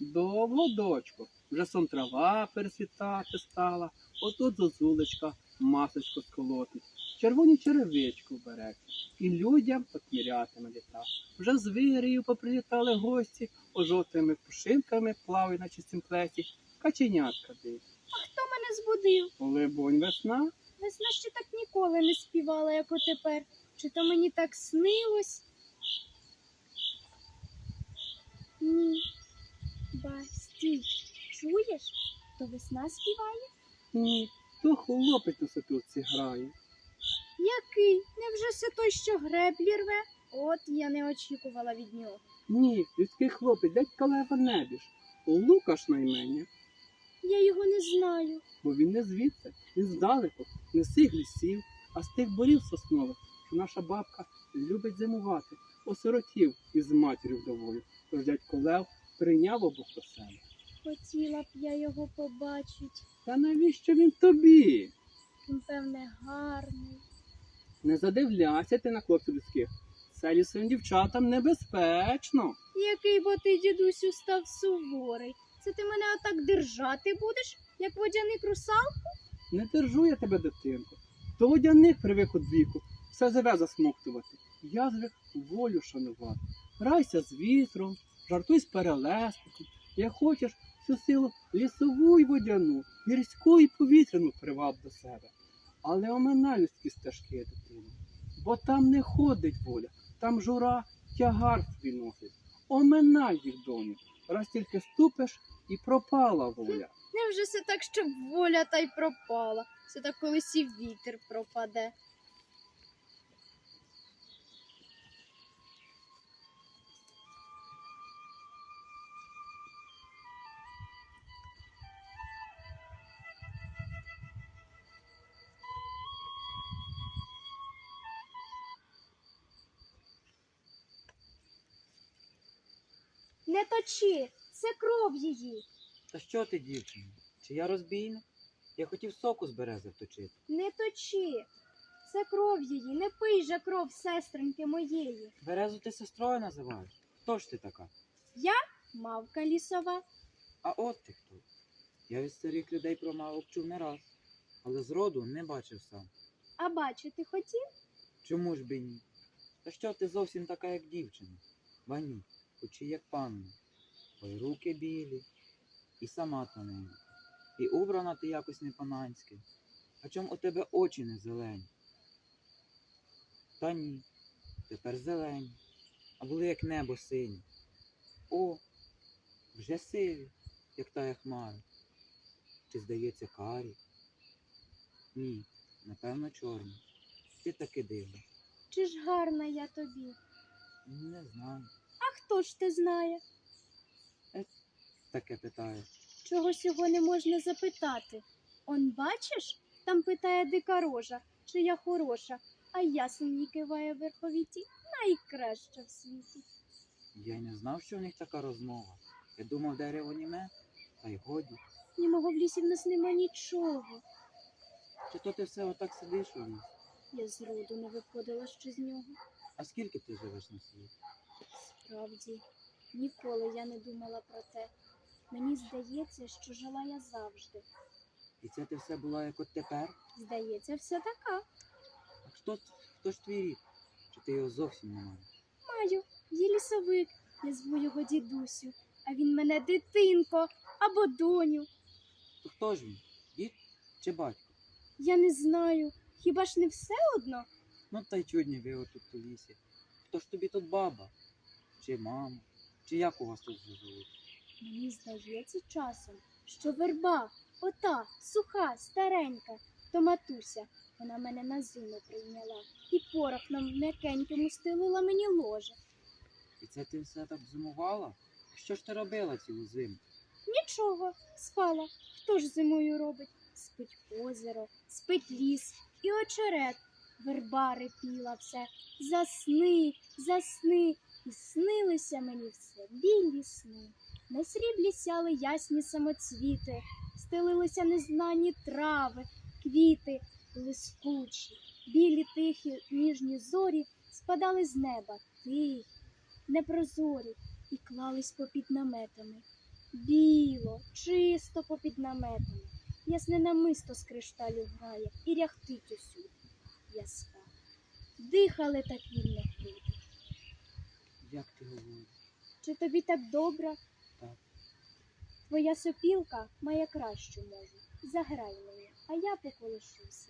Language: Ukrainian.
Довго, дочко, вже сон трава пересвітати стала, отут зозулечка масочку сколотить, червоні черевичку береться, і людям отмірятиме літа. Вже з вирію поприлітали гості, ожовтими пушинками плавають на чистім плеті, каченятка дивить. Хто мене збудив? Либонь весна, Весна ще так ніколи не співала, як отепер. Чи то мені так снилось? Ні. Ба, стій, чуєш? То весна співає? ні, то хлопець у сопілці грає. Який? Невже це той, що греблі рве? От я не очікувала від нього. Ні, людський хлопець, дядька Лева Небіж, Лукаш на імені. Я його не знаю. бо він не звідси, він здалеку, не з цих лісів, а з тих борів соснових, що наша бабка любить зимувати, осиротів із матір'ю вдовою. Тож дядько Лев прийняв себе. Хотіла б я його побачити. Та навіщо він тобі? Він, певне, гарний. Не задивляйся ти на хлопців людських. Це лісовим дівчатам небезпечно. Який бо ти, дідусю, став суворий. Це ти мене отак держати будеш, як водяник русал? Не держу я тебе, дитинко. То водяник привик від віку, все зове засмоктувати. Я звик волю шанувати. Грайся з вітром, жартуй з перелесником. Як хочеш всю силу лісову й водяну, гірську й повітряну приваб до себе. Але оминай людські стежки, дитино, бо там не ходить воля, там жура тягар свій носить. Оминай їх, доню, раз тільки ступиш і пропала воля. Невже це так, щоб воля та й пропала? Це так колись і вітер пропаде. Не точи, це кров її. Та що ти, дівчино? Чи я розбійник? Я хотів соку з берези вточити. Не точи. Це кров її, не пий же кров сестринки моєї. Березу ти сестрою називаєш? Хто ж ти така? Я Мавка лісова. А от ти хто. Я від старих людей про мавок чув не раз, але зроду не бачив сам. А бачити хотів? Чому ж би ні? Та що ти зовсім така, як дівчина? Ба ні, хоч і як панна. Ой руки білі, і сама тоненька, і убрана ти якось не пананськи. А чом у тебе очі не зелені? Та ні, тепер зелені, а були як небо сині. О, вже сиві, як тая хмара. Чи здається карі? Ні, напевно, чорні. Ти таки дивна. Чи ж гарна я тобі? Не знаю. А хто ж те знає? Таке питаю. Чогось його не можна запитати. Он бачиш, там питає дика рожа, чи я хороша, а ясені киває в верховіті найкраща в світі. Я й не знав, що у них така розмова. Я думав, дерево німе, та й годі. Німого в лісі в нас нема нічого. Чи то ти все отак сидиш у лісі? Я з роду не виходила ще з нього. А скільки ти живеш на світі? Справді, ніколи я не думала про те. Мені здається, що жила я завжди. І це ти все була як от тепер? Здається, все така. А хто, хто ж твій рід? Чи ти його зовсім не маєш? Маю, є лісовик, я зву його дідусю, а він мене дитинко або доню. То хто ж він? Дід чи батько? Я не знаю. Хіба ж не все одно? Ну та й чудні ви отут у лісі. Хто ж тобі тут баба? Чи мама? Чи як у вас тут живуть? Мені здається часом, що верба, ота, суха, старенька, то матуся. Вона мене на зиму прийняла і порох на м'якенькому стелила мені ложе. І це ти все так зимувала? Що ж ти робила цілу зиму? Нічого, спала. Хто ж зимою робить? Спить озеро, спить ліс і очерет. Верба репіла все. Засни, засни. І снилися мені все білі сни. На сріблі сяли ясні самоцвіти, стелилися незнані трави, квіти, блискучі, білі тихі ніжні зорі спадали з неба, тихі, непрозорі, і клались попід наметами. Біло, чисто попід наметами. Ясне намисто з кришталю грає і ряхтить усюди. Я спав. Дихали так вільно. Як ти говориш? Чи тобі так добре? Так. Твоя сопілка має кращу можу. Заграй мені, а я поколишуся.